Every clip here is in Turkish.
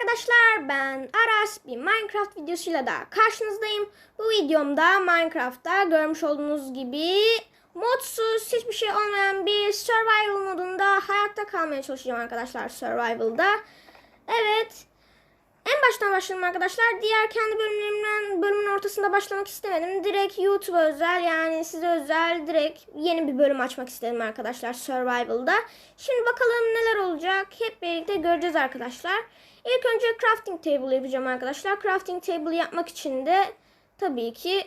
arkadaşlar ben Aras bir Minecraft videosuyla da karşınızdayım. Bu videomda Minecraft'ta görmüş olduğunuz gibi modsuz hiçbir şey olmayan bir survival modunda hayatta kalmaya çalışacağım arkadaşlar survival'da. Evet en baştan başlayalım arkadaşlar. Diğer kendi bölümlerimden bölümün ortasında başlamak istemedim. Direkt YouTube özel yani size özel direkt yeni bir bölüm açmak istedim arkadaşlar Survival'da. Şimdi bakalım neler olacak. Hep birlikte göreceğiz arkadaşlar. İlk önce crafting table yapacağım arkadaşlar. Crafting table yapmak için de tabii ki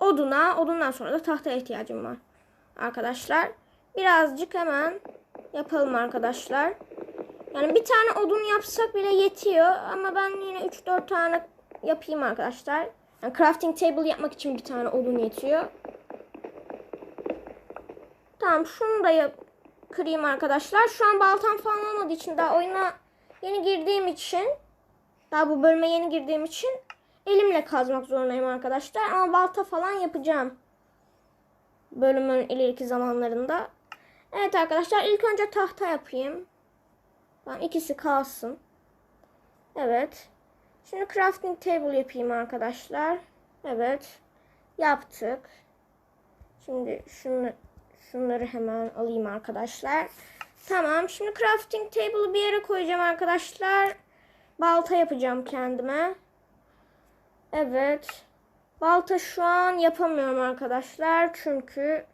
oduna, odundan sonra da tahtaya ihtiyacım var. Arkadaşlar birazcık hemen yapalım arkadaşlar. Yani bir tane odun yapsak bile yetiyor ama ben yine 3-4 tane yapayım arkadaşlar. Yani crafting table yapmak için bir tane odun yetiyor. Tamam şunu da yap kırayım arkadaşlar. Şu an baltam falan olmadığı için daha oyuna yeni girdiğim için daha bu bölüme yeni girdiğim için elimle kazmak zorundayım arkadaşlar. Ama balta falan yapacağım. Bölümün ileriki zamanlarında. Evet arkadaşlar ilk önce tahta yapayım. Tamam ikisi kalsın. Evet. Şimdi crafting table yapayım arkadaşlar. Evet. Yaptık. Şimdi şunu şunları hemen alayım arkadaşlar. Tamam. Şimdi crafting table'ı bir yere koyacağım arkadaşlar. Balta yapacağım kendime. Evet. Balta şu an yapamıyorum arkadaşlar. Çünkü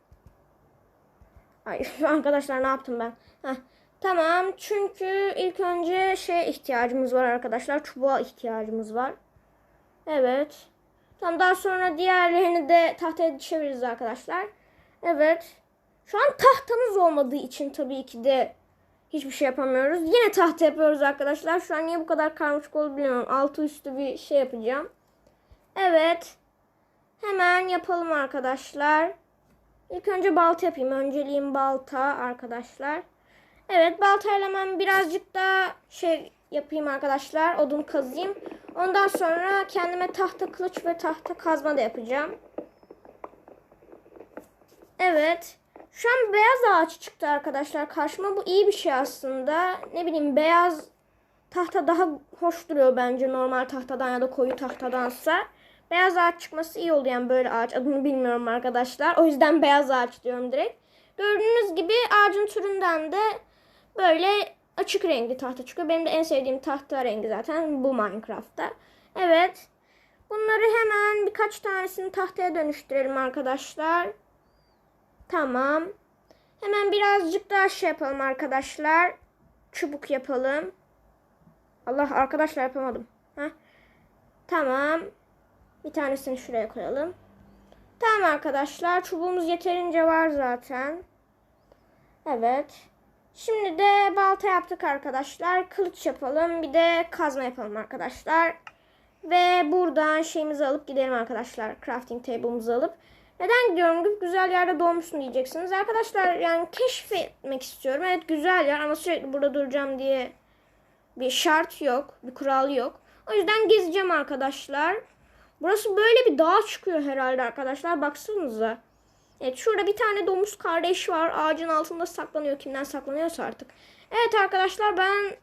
Ay arkadaşlar ne yaptım ben? Heh. Tamam çünkü ilk önce şey ihtiyacımız var arkadaşlar. Çubuğa ihtiyacımız var. Evet. Tamam daha sonra diğerlerini de tahtaya düşebiliriz arkadaşlar. Evet. Şu an tahtamız olmadığı için tabii ki de hiçbir şey yapamıyoruz. Yine tahta yapıyoruz arkadaşlar. Şu an niye bu kadar karmaşık oldu bilmiyorum. Altı üstü bir şey yapacağım. Evet. Hemen yapalım arkadaşlar. İlk önce balta yapayım. Önceliğim balta arkadaşlar. Evet baltayla hemen birazcık daha şey yapayım arkadaşlar. Odun kazayım. Ondan sonra kendime tahta kılıç ve tahta kazma da yapacağım. Evet. Şu an beyaz ağaç çıktı arkadaşlar karşıma. Bu iyi bir şey aslında. Ne bileyim beyaz tahta daha hoş duruyor bence normal tahtadan ya da koyu tahtadansa. Beyaz ağaç çıkması iyi oldu yani böyle ağaç. Adını bilmiyorum arkadaşlar. O yüzden beyaz ağaç diyorum direkt. Gördüğünüz gibi ağacın türünden de böyle açık renkli tahta çıkıyor. Benim de en sevdiğim tahta rengi zaten bu Minecraft'ta. Evet. Bunları hemen birkaç tanesini tahtaya dönüştürelim arkadaşlar. Tamam. Hemen birazcık daha şey yapalım arkadaşlar. Çubuk yapalım. Allah arkadaşlar yapamadım. Heh. Tamam. Bir tanesini şuraya koyalım. Tamam arkadaşlar. Çubuğumuz yeterince var zaten. Evet. Şimdi de balta yaptık arkadaşlar. Kılıç yapalım. Bir de kazma yapalım arkadaşlar. Ve buradan şeyimizi alıp gidelim arkadaşlar. Crafting table'ımızı alıp. Neden gidiyorum? Güzel yerde doğmuşsun diyeceksiniz. Arkadaşlar yani keşfetmek istiyorum. Evet güzel yer ama sürekli burada duracağım diye bir şart yok. Bir kural yok. O yüzden gezeceğim arkadaşlar. Burası böyle bir dağ çıkıyor herhalde arkadaşlar. Baksanıza. Evet şurada bir tane domuz kardeş var. Ağacın altında saklanıyor. Kimden saklanıyorsa artık. Evet arkadaşlar ben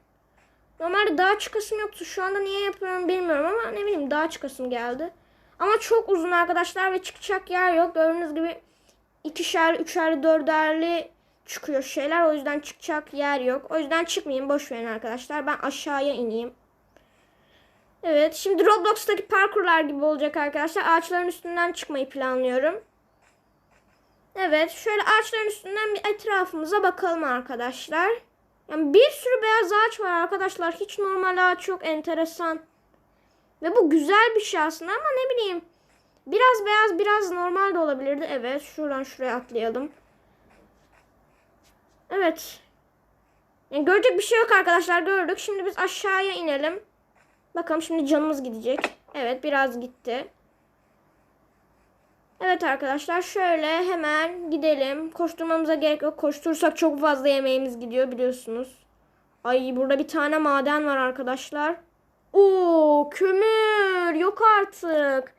normalde dağ çıkasım yoktu. Şu anda niye yapıyorum bilmiyorum ama ne bileyim dağ çıkasım geldi. Ama çok uzun arkadaşlar ve çıkacak yer yok. Gördüğünüz gibi ikişer, üçer, dörderli çıkıyor şeyler. O yüzden çıkacak yer yok. O yüzden çıkmayayım. Boş verin arkadaşlar. Ben aşağıya ineyim. Evet şimdi Roblox'taki parkurlar gibi olacak arkadaşlar. Ağaçların üstünden çıkmayı planlıyorum. Evet şöyle ağaçların üstünden bir etrafımıza bakalım arkadaşlar. Yani bir sürü beyaz ağaç var arkadaşlar. Hiç normal ağaç yok enteresan. Ve bu güzel bir şey aslında ama ne bileyim. Biraz beyaz biraz normal de olabilirdi. Evet şuradan şuraya atlayalım. Evet. Yani görecek bir şey yok arkadaşlar gördük. Şimdi biz aşağıya inelim. Bakalım şimdi canımız gidecek. Evet biraz gitti. Evet arkadaşlar şöyle hemen gidelim. Koşturmamıza gerek yok. Koşturursak çok fazla yemeğimiz gidiyor biliyorsunuz. Ay burada bir tane maden var arkadaşlar. Oo kömür yok artık.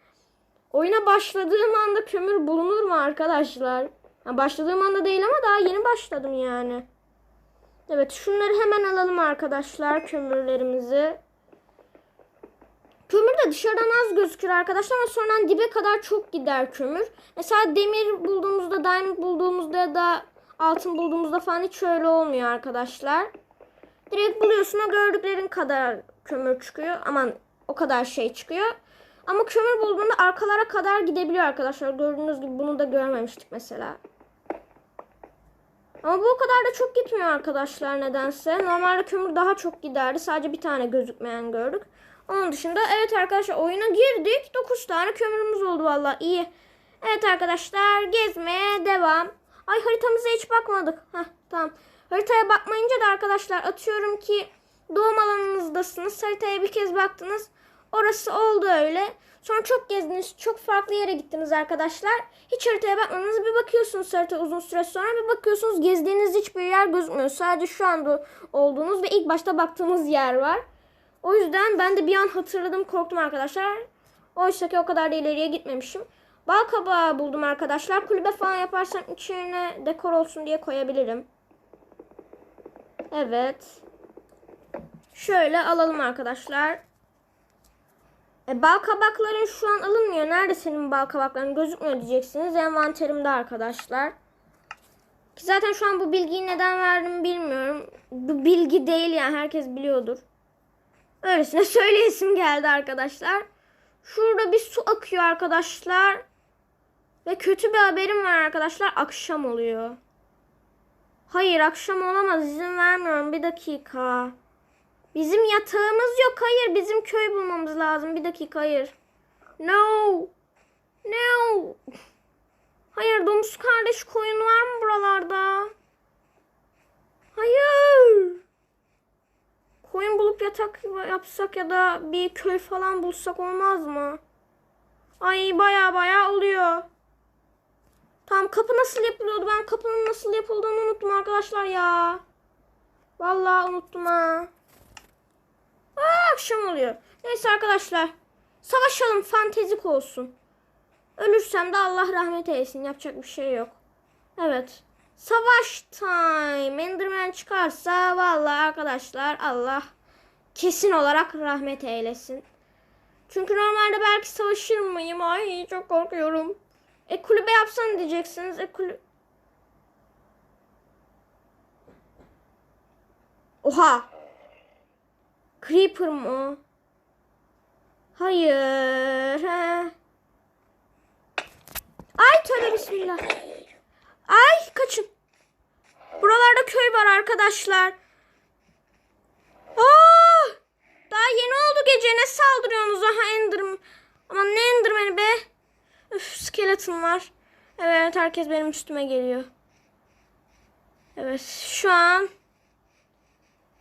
Oyuna başladığım anda kömür bulunur mu arkadaşlar? Ha, başladığım anda değil ama daha yeni başladım yani. Evet şunları hemen alalım arkadaşlar kömürlerimizi. Kömür de dışarıdan az gözükür arkadaşlar ama sonradan dibe kadar çok gider kömür. Mesela demir bulduğumuzda, diamond bulduğumuzda ya da altın bulduğumuzda falan hiç öyle olmuyor arkadaşlar. Direkt buluyorsun o gördüklerin kadar kömür çıkıyor. Aman o kadar şey çıkıyor. Ama kömür bulduğunda arkalara kadar gidebiliyor arkadaşlar. Gördüğünüz gibi bunu da görmemiştik mesela. Ama bu o kadar da çok gitmiyor arkadaşlar nedense. Normalde kömür daha çok giderdi. Sadece bir tane gözükmeyen gördük. Onun dışında evet arkadaşlar oyuna girdik. 9 tane kömürümüz oldu valla iyi. Evet arkadaşlar gezmeye devam. Ay haritamıza hiç bakmadık. Heh, tamam. Haritaya bakmayınca da arkadaşlar atıyorum ki doğum alanınızdasınız. Haritaya bir kez baktınız. Orası oldu öyle. Sonra çok gezdiniz. Çok farklı yere gittiniz arkadaşlar. Hiç haritaya bakmadınız. Bir bakıyorsunuz harita uzun süre sonra. Bir bakıyorsunuz gezdiğiniz hiçbir yer gözükmüyor. Sadece şu anda olduğunuz ve ilk başta baktığımız yer var. O yüzden ben de bir an hatırladım korktum arkadaşlar. Oysa ki o kadar da ileriye gitmemişim. Bal kabağı buldum arkadaşlar. Kulübe falan yaparsam içine dekor olsun diye koyabilirim. Evet. Şöyle alalım arkadaşlar. E, bal kabakların şu an alınmıyor. Nerede senin bal kabakların gözükmüyor diyeceksiniz. Envanterimde arkadaşlar. Ki zaten şu an bu bilgiyi neden verdim bilmiyorum. Bu bilgi değil yani herkes biliyordur. Öylesine söyleyesim geldi arkadaşlar. Şurada bir su akıyor arkadaşlar. Ve kötü bir haberim var arkadaşlar. Akşam oluyor. Hayır akşam olamaz. izin vermiyorum. Bir dakika. Bizim yatağımız yok. Hayır bizim köy bulmamız lazım. Bir dakika hayır. No. No. Hayır domuz kardeş koyun var mı buralarda? Hayır. Koyun bulup yatak yapsak ya da bir köy falan bulsak olmaz mı? Ay baya baya oluyor. Tamam kapı nasıl yapılıyordu? Ben kapının nasıl yapıldığını unuttum arkadaşlar ya. Vallahi unuttum ha. Akşam oluyor. Neyse arkadaşlar. Savaşalım fantezik olsun. Ölürsem de Allah rahmet eylesin. Yapacak bir şey yok. Evet. Savaş time. Enderman çıkarsa vallahi arkadaşlar Allah kesin olarak rahmet eylesin. Çünkü normalde belki savaşır mıyım? Ay çok korkuyorum. E kulübe yapsan diyeceksiniz. E kulü... Oha. Creeper mı? Hayır. He. Ay tövbe bismillah. Ay kaçın. Buralarda köy var arkadaşlar. Aa! Daha yeni oldu gece ne saldırıyorsunuz aha Enderman. Aman ne Enderman'i be. Üf skeleton var. Evet herkes benim üstüme geliyor. Evet şu an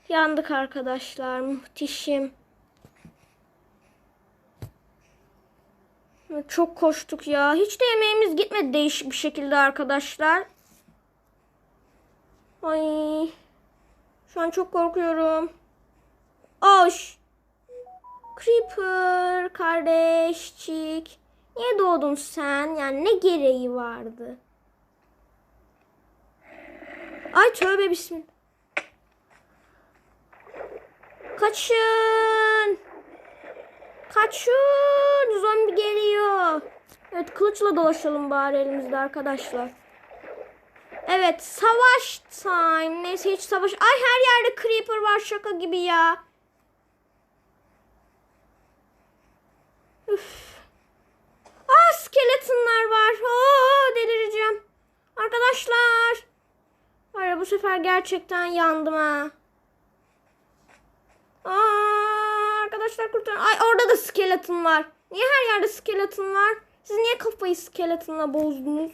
yandık arkadaşlar. Muhteşem. Çok koştuk ya. Hiç de yemeğimiz gitmedi değişik bir şekilde arkadaşlar. Ay. Şu an çok korkuyorum. Oş. Creeper kardeşçik. Niye doğdun sen? Yani ne gereği vardı? Ay tövbe bismillah. Kaçın. Kaçın. Zombi geliyor. Evet kılıçla dolaşalım bari elimizde arkadaşlar. Evet savaş time. Neyse hiç savaş. Ay her yerde creeper var şaka gibi ya. Üf. Aa skeletonlar var. Oo delireceğim. Arkadaşlar. Var ya bu sefer gerçekten yandım ha. Arkadaşlar kurtarın. Ay orada da skeleton var. Niye her yerde skeleton var? Siz niye kafayı skeletonla bozdunuz?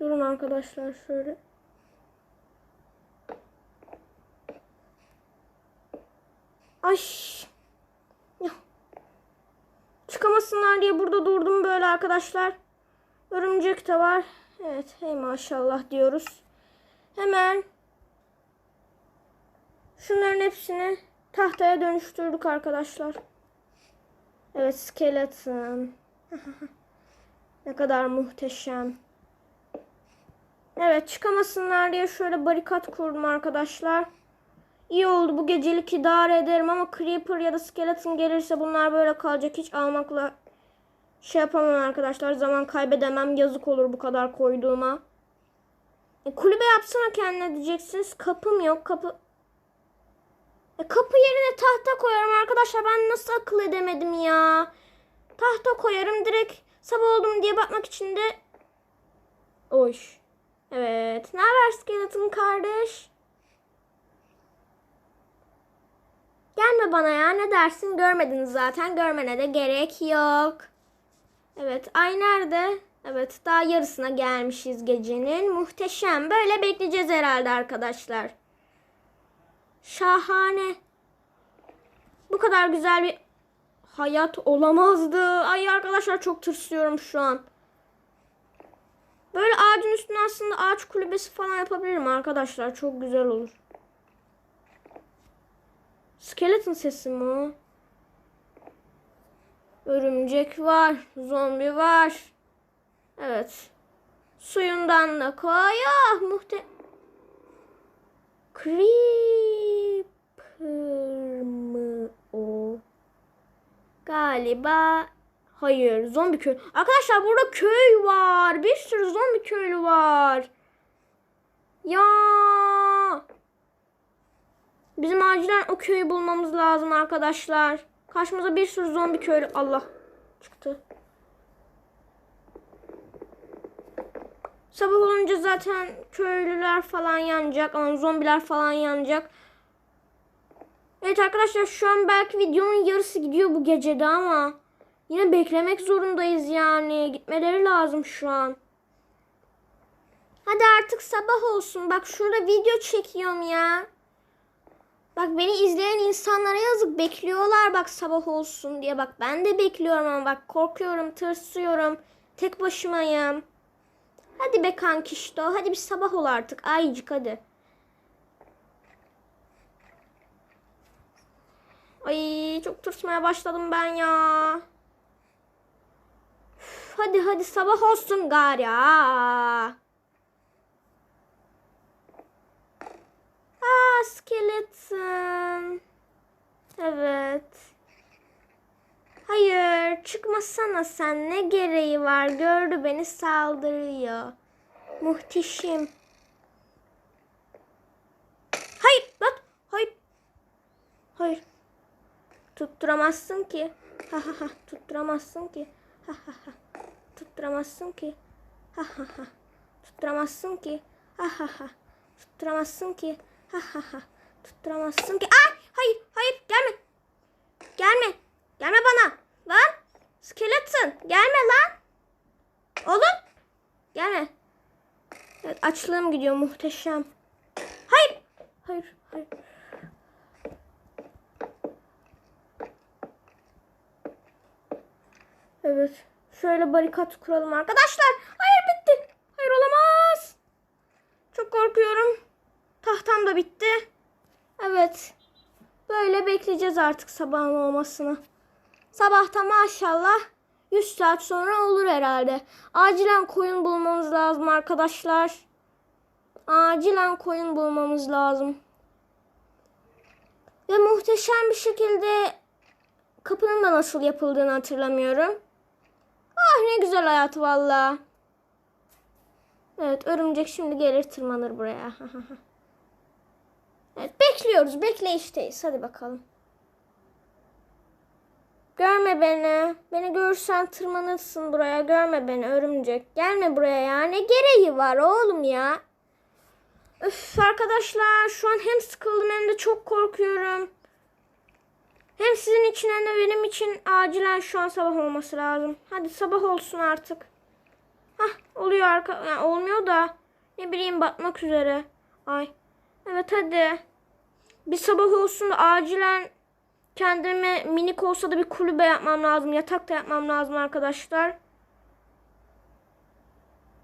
Durun arkadaşlar şöyle. Ay. Ya. Çıkamasınlar diye burada durdum böyle arkadaşlar. Örümcek de var. Evet hey maşallah diyoruz. Hemen şunların hepsini tahtaya dönüştürdük arkadaşlar. Evet skeleton. ne kadar muhteşem. Evet çıkamasınlar diye şöyle barikat kurdum arkadaşlar. İyi oldu bu gecelik idare ederim ama Creeper ya da Skeleton gelirse bunlar böyle kalacak. Hiç almakla şey yapamam arkadaşlar. Zaman kaybedemem. Yazık olur bu kadar koyduğuma. E, kulübe yapsana kendine diyeceksiniz. Kapım yok. Kapı... Kapı yerine tahta koyarım arkadaşlar. Ben nasıl akıl edemedim ya. Tahta koyarım direkt sabah oldum diye bakmak için de Oy. Evet. Ne haber Skeleton kardeş? Gelme bana ya. Ne dersin? Görmediniz zaten. Görmene de gerek yok. Evet. Ay nerede? Evet. Daha yarısına gelmişiz gecenin. Muhteşem. Böyle bekleyeceğiz herhalde arkadaşlar. Şahane. Bu kadar güzel bir hayat olamazdı. Ay arkadaşlar çok tırsıyorum şu an. Böyle ağacın üstüne aslında ağaç kulübesi falan yapabilirim arkadaşlar. Çok güzel olur. Skeleton sesi mi o? Örümcek var. Zombi var. Evet. Suyundan da koy. Ah muhte... Creeper mı o? Galiba Hayır zombi köy. Arkadaşlar burada köy var. Bir sürü zombi köylü var. Ya. Bizim acilen o köyü bulmamız lazım arkadaşlar. Karşımıza bir sürü zombi köylü. Allah çıktı. Sabah olunca zaten köylüler falan yanacak. Ama zombiler falan yanacak. Evet arkadaşlar şu an belki videonun yarısı gidiyor bu gecede ama yine beklemek zorundayız yani. Gitmeleri lazım şu an. Hadi artık sabah olsun. Bak şurada video çekiyorum ya. Bak beni izleyen insanlara yazık bekliyorlar bak sabah olsun diye. Bak ben de bekliyorum ama bak korkuyorum, tırsıyorum. Tek başımayım. Hadi be kankişto. Hadi bir sabah ol artık. Ayıcık hadi. Ay çok tırsmaya başladım ben ya. Üf, hadi hadi sabah olsun gari. Aa. Aa skeleton. Evet. Hayır çıkmasana sen ne gereği var gördü beni saldırıyor. Muhteşem. Hayır lan hayır. Hayır. Tutturamazsın ki. Ha ha ha. Tutturamazsın ki. Ha ha ha. Tutturamazsın ki. Ha ha ha. Tutturamazsın ki. Ha ha ha. Tutturamazsın ki. Ha ha ha. Tutturamazsın ki. Ay hayır hayır gelme. Gelme. Gelme bana. Lan. Skeleton. Gelme lan. Oğlum. Gelme. Evet açlığım gidiyor muhteşem. Hayır. Hayır. Hayır. Evet. Şöyle barikat kuralım arkadaşlar. Hayır bitti. Hayır olamaz. Çok korkuyorum. Tahtam da bitti. Evet. Böyle bekleyeceğiz artık sabahın olmasını. Sabahta maşallah 100 saat sonra olur herhalde. Acilen koyun bulmamız lazım arkadaşlar. Acilen koyun bulmamız lazım. Ve muhteşem bir şekilde kapının da nasıl yapıldığını hatırlamıyorum. Ah ne güzel hayat valla. Evet örümcek şimdi gelir tırmanır buraya. evet bekliyoruz bekleyişteyiz hadi bakalım. Görme beni. Beni görürsen tırmanırsın buraya. Görme beni örümcek. Gelme buraya ya. Ne gereği var oğlum ya. Öf arkadaşlar şu an hem sıkıldım hem de çok korkuyorum. Hem sizin için hem de benim için acilen şu an sabah olması lazım. Hadi sabah olsun artık. Hah oluyor arka yani olmuyor da ne bileyim batmak üzere. Ay. Evet hadi. Bir sabah olsun da acilen kendime minik olsa da bir kulübe yapmam lazım. Yatak da yapmam lazım arkadaşlar.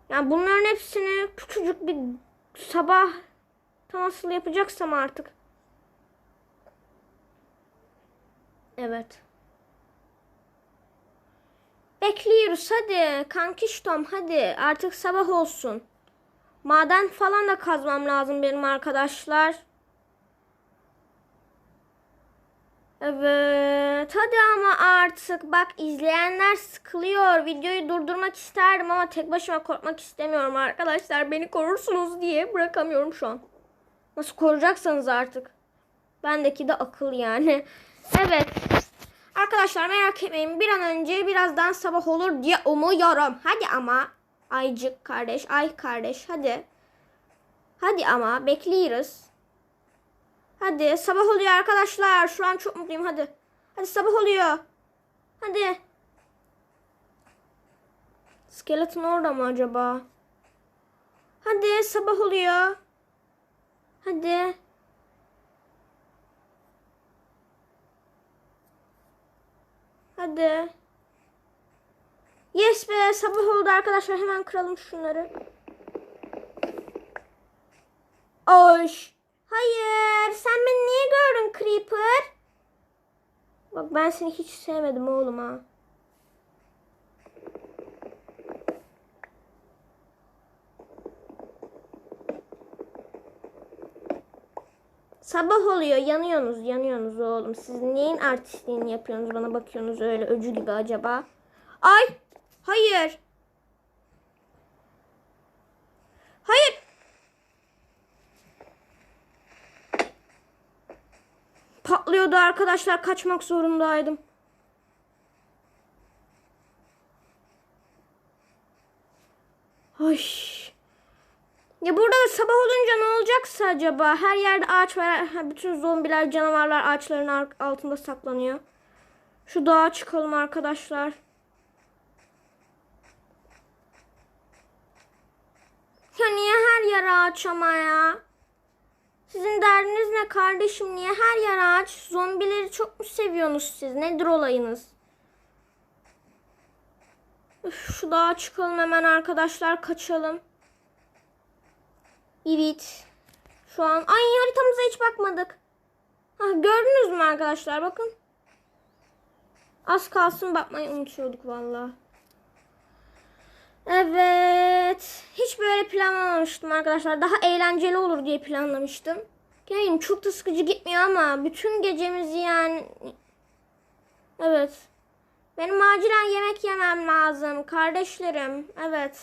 Yani bunların hepsini küçücük bir sabah nasıl yapacaksam artık. Evet. Bekliyoruz hadi. Kankiştom hadi. Artık sabah olsun. Maden falan da kazmam lazım benim arkadaşlar. Evet. Hadi ama artık bak izleyenler sıkılıyor. Videoyu durdurmak isterdim ama tek başıma korkmak istemiyorum arkadaşlar. Beni korursunuz diye bırakamıyorum şu an. Nasıl koruyacaksanız artık. Bendeki de akıl yani. Evet. Arkadaşlar merak etmeyin. Bir an önce birazdan sabah olur diye umuyorum. Hadi ama. Aycık kardeş, ay kardeş hadi. Hadi ama bekliyoruz. Hadi sabah oluyor arkadaşlar. Şu an çok mutluyum hadi. Hadi sabah oluyor. Hadi. Skeleton orada mı acaba? Hadi sabah oluyor. Hadi. Hadi. Yes be sabah oldu arkadaşlar. Hemen kıralım şunları. Oş. Hayır. Sen beni niye gördün Creeper? Bak ben seni hiç sevmedim oğlum ha. Sabah oluyor. Yanıyorsunuz, yanıyorsunuz oğlum. Siz neyin artistliğini yapıyorsunuz? Bana bakıyorsunuz öyle öcü gibi acaba. Ay! Hayır! Hayır! Patlıyordu arkadaşlar. Kaçmak zorundaydım. Ay. Ya burada da sabah olunca ne olacaksa acaba? Her yerde ağaç var. Bütün zombiler, canavarlar ağaçların ar- altında saklanıyor. Şu dağa çıkalım arkadaşlar. Ya niye her yer ağaç ama ya? Sizin derdiniz ne kardeşim? Niye her yer ağaç? Zombileri çok mu seviyorsunuz siz? Nedir olayınız? Üf, şu dağa çıkalım hemen arkadaşlar. Kaçalım. Evet. Şu an ay haritamıza hiç bakmadık. Ha, gördünüz mü arkadaşlar? Bakın. Az kalsın bakmayı unutuyorduk valla. Evet. Hiç böyle planlamamıştım arkadaşlar. Daha eğlenceli olur diye planlamıştım. Geleyim çok da sıkıcı gitmiyor ama bütün gecemizi yani... Evet. Benim acilen yemek yemem lazım. Kardeşlerim. Evet.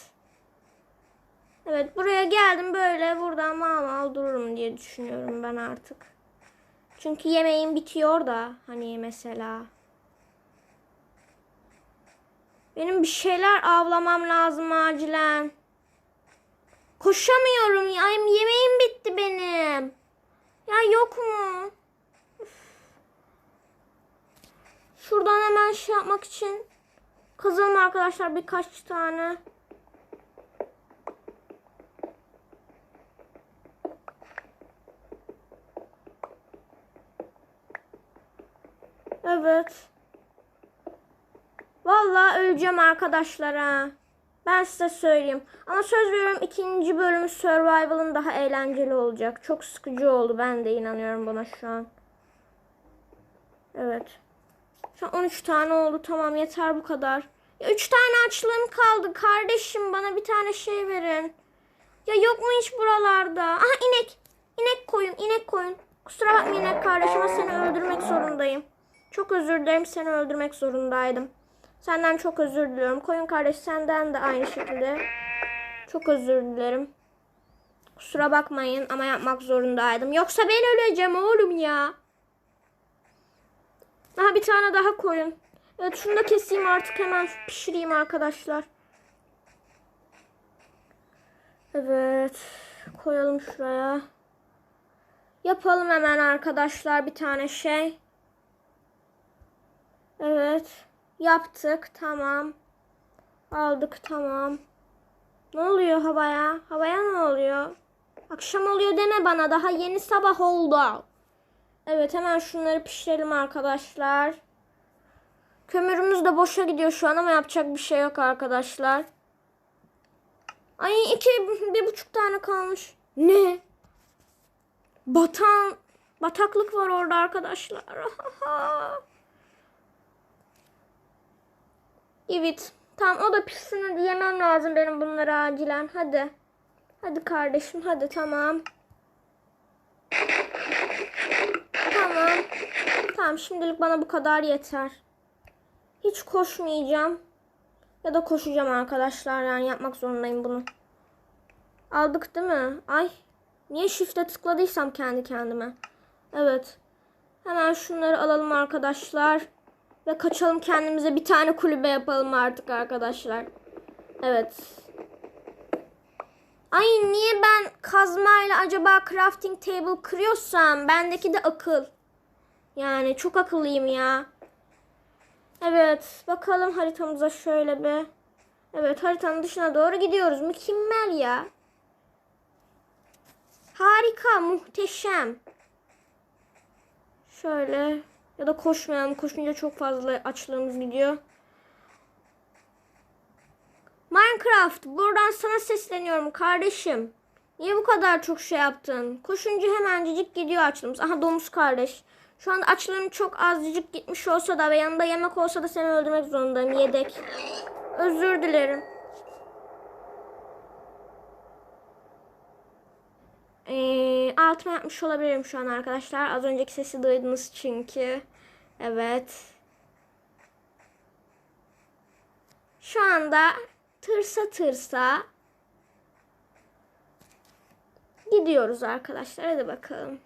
Evet buraya geldim böyle buradan mal mal dururum diye düşünüyorum ben artık. Çünkü yemeğim bitiyor da hani mesela. Benim bir şeyler avlamam lazım acilen. Koşamıyorum ya. Yemeğim bitti benim. Ya yok mu? Şuradan hemen şey yapmak için kazalım arkadaşlar birkaç tane. Evet. Vallahi öleceğim arkadaşlar ha. Ben size söyleyeyim. Ama söz veriyorum ikinci bölümü Survival'ın daha eğlenceli olacak. Çok sıkıcı oldu. Ben de inanıyorum buna şu an. Evet. Şu an 13 tane oldu. Tamam yeter bu kadar. Ya 3 tane açlığım kaldı. Kardeşim bana bir tane şey verin. Ya yok mu hiç buralarda? Aha inek. İnek koyun. inek koyun. Kusura bakma inek kardeşim seni öldürmek zorundayım. Çok özür dilerim seni öldürmek zorundaydım. Senden çok özür diliyorum. Koyun kardeş senden de aynı şekilde. Çok özür dilerim. Kusura bakmayın ama yapmak zorundaydım. Yoksa ben öleceğim oğlum ya. Aha bir tane daha koyun. Evet şunu da keseyim artık hemen pişireyim arkadaşlar. Evet. Koyalım şuraya. Yapalım hemen arkadaşlar bir tane şey. Evet. Yaptık. Tamam. Aldık. Tamam. Ne oluyor havaya? Havaya ne oluyor? Akşam oluyor deme bana. Daha yeni sabah oldu. Evet hemen şunları pişirelim arkadaşlar. Kömürümüz de boşa gidiyor şu an ama yapacak bir şey yok arkadaşlar. Ay iki, bir buçuk tane kalmış. Ne? Batan, bataklık var orada arkadaşlar. Evet. Tamam o da pişsin hadi yemem lazım benim bunları acilen. Hadi. Hadi kardeşim hadi tamam. Tamam. Tamam şimdilik bana bu kadar yeter. Hiç koşmayacağım. Ya da koşacağım arkadaşlar yani yapmak zorundayım bunu. Aldık değil mi? Ay niye shift'e tıkladıysam kendi kendime. Evet. Hemen şunları alalım arkadaşlar. Ve kaçalım kendimize bir tane kulübe yapalım artık arkadaşlar. Evet. Ay niye ben kazmayla acaba crafting table kırıyorsam bendeki de akıl. Yani çok akıllıyım ya. Evet bakalım haritamıza şöyle bir. Evet haritanın dışına doğru gidiyoruz. Mükemmel ya. Harika muhteşem. Şöyle ya da koşmayalım. Koşunca çok fazla açlığımız gidiyor. Minecraft buradan sana sesleniyorum kardeşim. Niye bu kadar çok şey yaptın? Koşunca hemencik gidiyor açlığımız. Aha domuz kardeş. Şu anda açlığım çok azıcık gitmiş olsa da ve yanında yemek olsa da seni öldürmek zorundayım. Yedek. Özür dilerim. Ee, altıma yapmış olabilirim şu an arkadaşlar. Az önceki sesi duydunuz çünkü. Evet. Şu anda tırsa tırsa gidiyoruz arkadaşlar. Hadi bakalım.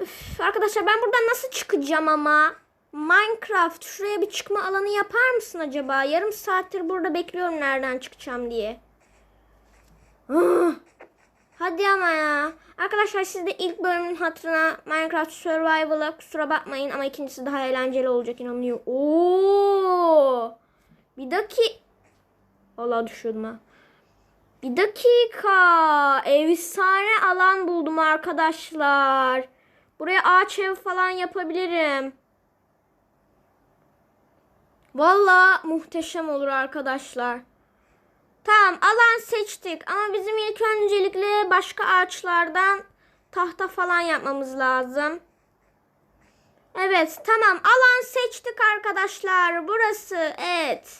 Üf, arkadaşlar ben buradan nasıl çıkacağım ama? Minecraft şuraya bir çıkma alanı yapar mısın acaba? Yarım saattir burada bekliyorum nereden çıkacağım diye. Ah, Hadi ama ya. Arkadaşlar siz de ilk bölümün hatırına Minecraft Survival'a kusura bakmayın ama ikincisi daha eğlenceli olacak inanıyorum. Oo! Bir dakika. Vallahi düşüyordum ha. Bir dakika. Efsane alan buldum arkadaşlar. Buraya ağaç ev falan yapabilirim. Vallahi muhteşem olur arkadaşlar. Tamam alan seçtik ama bizim ilk öncelikle başka ağaçlardan tahta falan yapmamız lazım. Evet tamam alan seçtik arkadaşlar. Burası evet.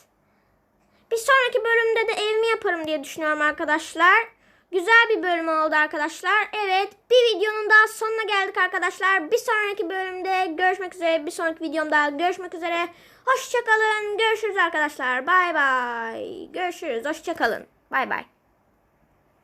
Bir sonraki bölümde de evimi yaparım diye düşünüyorum arkadaşlar. Güzel bir bölüm oldu arkadaşlar. Evet bir videonun daha sonuna geldik arkadaşlar. Bir sonraki bölümde görüşmek üzere. Bir sonraki videomda görüşmek üzere. Hoşçakalın. Görüşürüz arkadaşlar. Bay bay. Görüşürüz. Hoşçakalın. Bay bay.